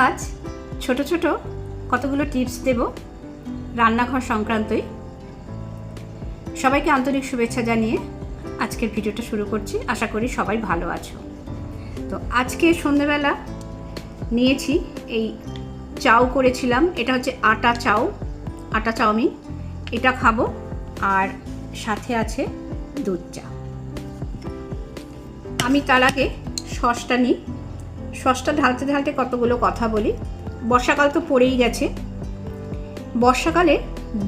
আজ ছোট ছোট কতগুলো টিপস দেব রান্নাঘর সংক্রান্তই। সবাইকে আন্তরিক শুভেচ্ছা জানিয়ে আজকের ভিডিওটা শুরু করছি। আশা করি সবাই ভালো আছো। তো আজকে সন্ধেবেলা নিয়েছি এই চাউ করেছিলাম। এটা হচ্ছে আটা চাউ। আটা চাউমিন এটা খাব আর সাথে আছে দুধ চা। আমি তার আগে সসটা নিই। সসটা ঢালতে ঢালতে কতগুলো কথা বলি? বর্ষাকাল তো পড়েই গেছে। বর্ষাকালে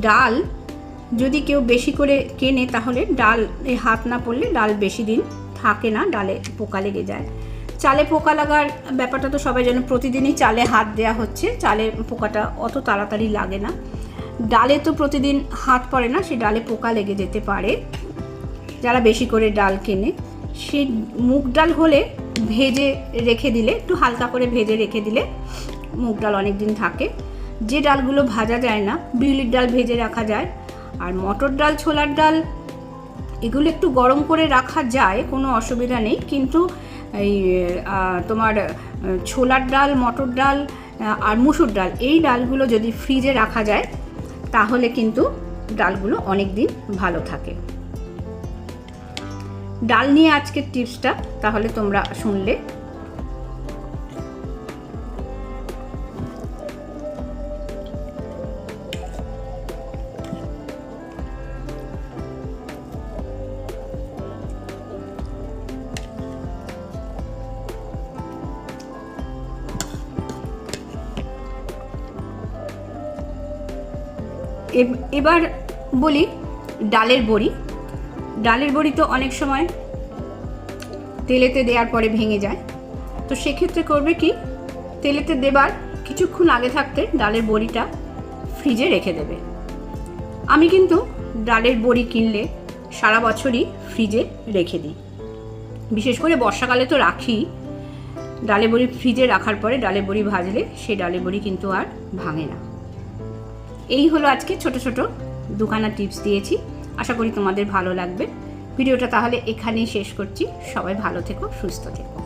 ডাল যদি কেউ বেশি করে কেনে তাহলে ডাল হাত না পড়লে ডাল বেশি দিন থাকে না, ডালে পোকা লেগে যায়। চালে পোকা লাগার ব্যাপারটা তো সবাই যেন প্রতিদিনই চালে হাত দেওয়া হচ্ছে, চালে পোকাটা অত তাড়াতাড়ি লাগে না। ডালে তো প্রতিদিন হাত পড়ে না, সে ডালে পোকা লেগে যেতে পারে। যারা বেশি করে ডাল কেনে সেই মুগ ডাল হলে ভেজে রেখে দিলে, একটু হালকা করে ভেজে রেখে দিলে মুগ ডাল অনেক দিন থাকে। যে ডালগুলো ভাজা যায় না, বিউলির ডাল ভেজে রাখা যায়, আর মটর ডাল, ছোলার ডাল, এগুলো একটু গরম করে রাখা যায়, কোনো অসুবিধা নেই। কিন্তু এই তোমার ছোলার ডাল, মটর ডাল আর মুসুর ডাল, এই ডালগুলো যদি ফ্রিজে রাখা যায়, তাহলে কিন্তু ডালগুলো অনেক দিন ভালো থাকে। ডাল নিয়ে আজকের টিপসটা তাহলে তোমরা শুনলে। এব- এবার বলি ডালের বড়ি। ডালের বড়ি তো অনেক সময় তেলেতে দেওয়ার পরে ভেঙে যায়। তো সেক্ষেত্রে করবে কি? তেলেতে দেবার কিছুক্ষণ আগে থাকতে ডালের বড়িটা ফ্রিজে রেখে দেবে। আমি কিন্তু ডালের বড়ি কিনলে সারা বছরই ফ্রিজে রেখে দিই। বিশেষ করে বর্ষাকালে তো রাখি। ডালের বড়ি ফ্রিজে রাখার পরে ডালের বড়ি ভাজলে সেই ডালের বড়ি কিন্তু আর ভাঙে না। এই হলো আজকে ছোট ছোট দুখানা টিপস দিয়েছি। আশা করি তোমাদের ভালো লাগবে। ভিডিওটা তাহলে এখানেই শেষ করছি। সবাই ভালো থেকো, সুস্থ থেকো।